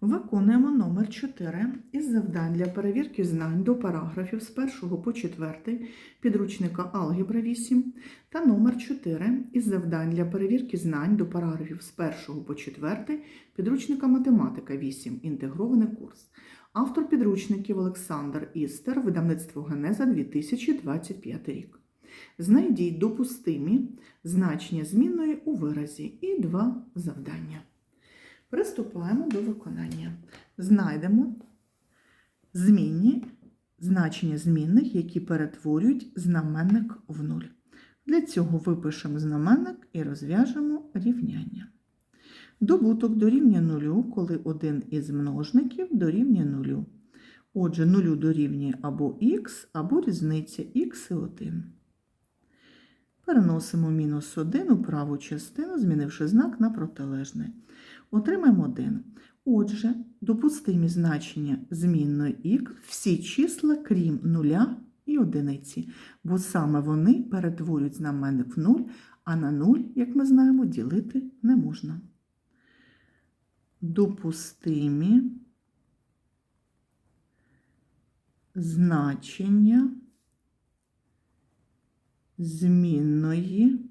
Виконуємо номер 4 із завдань для перевірки знань до параграфів з 1 по 4 підручника Алгебра 8 та номер 4 із завдань для перевірки знань до параграфів з 1 по 4 підручника Математика 8 інтегрований курс. Автор підручників Олександр Істер, видавництво Генеза 2025 рік. Знайдіть допустимі значення змінної у виразі і два завдання. Приступаємо до виконання. Знайдемо змінні значення змінних, які перетворюють знаменник в нуль. Для цього випишемо знаменник і розв'яжемо рівняння. Добуток дорівнює нулю, коли один із множників дорівнює нулю. Отже, нулю дорівнює або х, або різниця х і 1. Переносимо мінус 1 у праву частину, змінивши знак на протилежний. Отримаємо 1. Отже, допустимі значення змінної х всі числа, крім нуля і одиниці, бо саме вони перетворюють знаменник в 0, а на 0, як ми знаємо, ділити не можна. Допустимі значення змінної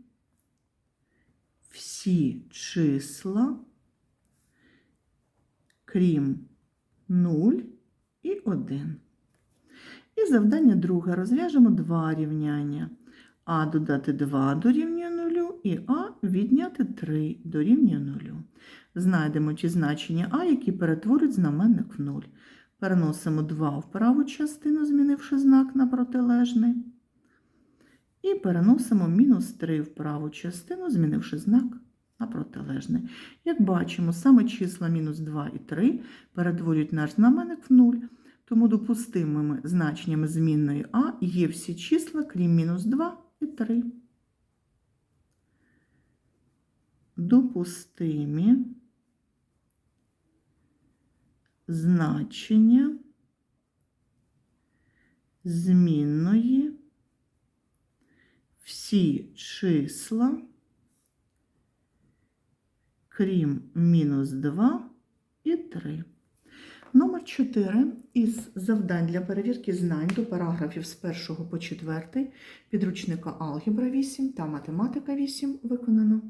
всі числа, крім 0 і 1. І завдання друге. Розв'яжемо два рівняння. А додати 2 дорівнює 0 і А відняти 3 дорівнює 0. Знайдемо ті значення А, які перетворюють знаменник в 0. Переносимо 2 в праву частину, змінивши знак на протилежний. І переносимо мінус 3 в праву частину, змінивши знак на протилежний. Як бачимо, саме числа мінус 2 і 3 перетворюють наш знаменник в 0, тому допустимими значеннями змінної А є всі числа, крім мінус 2 і 3. Допустимі значення змінної всі числа, крім мінус 2 і 3. Номер 4 із завдань для перевірки знань до параграфів з 1 по 4 підручника Алгебра 8 та Математика 8 виконано.